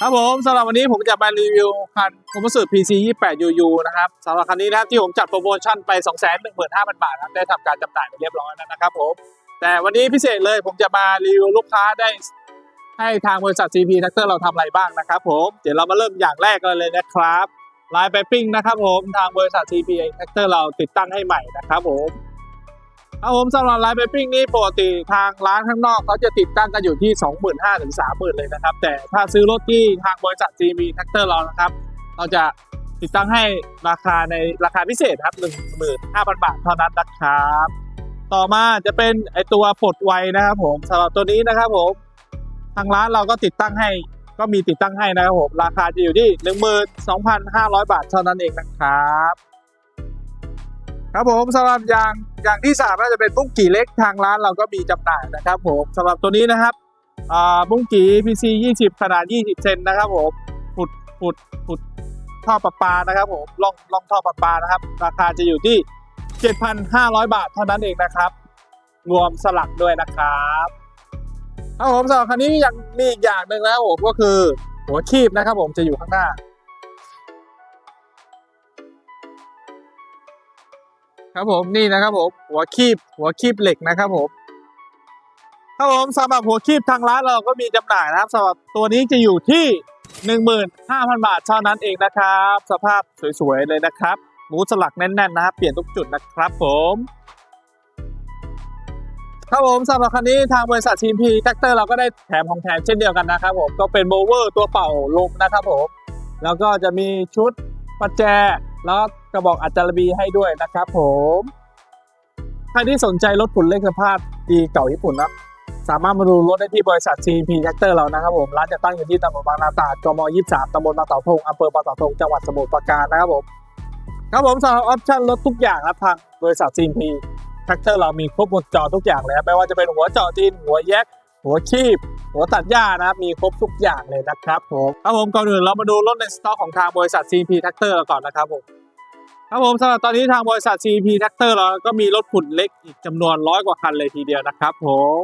ครับผมสำหรับวันนี้ผมจะมารีวิวคันคอมพิวเตอร์ PC 28 UU นะครับสำหรับคันนี้นะครับที่ผมจัดโปรโมชั่นไป 215,000 บาทนะครับได้ทำการจำหน่ายไปเรียบร้อยแล้วนะครับผมแต่วันนี้พิเศษเลยผมจะมารีวิวลูกค้าได้ให้ทางบริษัท CP Tractor เราทำอะไรบ้างนะครับผมเดี๋ยวเรามาเริ่มอย่างแรกกันเลยนะครับลายไปปิ้งนะครับผมทางบริษัท CP Tractor เราติดตั้งให้ใหม่นะครับผม ครับผมสำหรับไลายไปปิ้งนี้ปกติทางร้านข้างนอกเขาจะติดตั้งกันอยู่ที่ 25,000ถึง30,000 เลยนะครับ แต่ถ้าซื้อรถที่ทางบริษัท CP Tractor เรานะครับ เราจะติดตั้งให้ราคาในราคาพิเศษครับ 15,000 บาทเท่านั้นนะครับ ต่อมาจะเป็นไอตัวปลดไวนะครับผมสำหรับตัวนี้นะครับผมทางร้านเราก็ติดตั้งให้ก็มีติดตั้งให้นะครับผมราคาจะอยู่ที่หนึ่งหมื่นสองพันห้าร้อยบาทเท่านั้นเองนะครับ ครับผมสำหรับอย่างอย่างที่สามน่าจะเป็นบุ้งกี่เล็กทางร้านเราก็มีจำหน่ายนะครับผมสำหรับตัวนี้นะครับอ่าบุ้งกี่ PC 20 ขนาด 20 เซนนะครับผมขุดขุดขุดท่อประปานะครับผมล่องล่องท่อประปานะครับ ราคาจะอยู่ที่ 7,500 บาทเท่านั้นเองนะครับ รวมสลักด้วยนะครับครับผมสำหรับคันนี้ยังมีอีกอย่างหนึ่งนะครับผมก็คือหัวคีบนะครับผมจะอยู่ข้างหน้า ครับผมนี่นะครับผมหัวคีบหัวคีบเหล็กนะครับผมครับผมสำหรับหัวคีบทางร้านเราก็มีจำหน่ายนะครับสำหรับตัวนี้จะอยู่ที่ 15,000 บาทเท่านั้นเองนะครับ สภาพสวยๆเลยนะครับหมูสลักแน่นๆนะครับเปลี่ยนทุกจุดนะครับผมครับผมสำหรับคันนี้ทางบริษัท CMP Tractor เราก็ได้แถมของแถมเช่นเดียวกันนะครับผมก็เป็นโมเวอร์ตัวเป่าลมนะครับผมแล้วก็จะมีชุดประแจแล้วกระบอกอัจจารบีให้ด้วยนะครับผมใครที่สนใจรถฝุ่นเล็กสภาพดีเก่าญี่ปุ่นนะสามารถมาดูรถได้ที่บริษัท CP Tractor เรานะครับผม ร้านจะตั้งอยู่ที่ตำบลบางนาตราดกม 23ตำบลบางเต่าทงอำเภอบางเต่าทงจังหวัดสมุทรปราการนะครับผม ครับผมสำหรับออปชั่นรถทุกอย่างครับทางบริษัท CMP แท็กเตอร์เรามีครบวงจรทุกอย่างเลยครับไม่ว่าจะเป็นหัวเจาะดินหัวแยก หัวคีบ หัวตัดหญ้านะครับมีครบทุกอย่างเลยนะครับผมครับผมก่อนอื่นเรามาดูรถในสต็อกของทางบริษัท CP Tractor เราก่อนนะครับผมครับผมสำหรับตอนนี้ทางบริษัท CP Tractor เราก็มีรถขุดเล็กอีกจำนวนร้อยกว่าคันเลยทีเดียวนะครับผม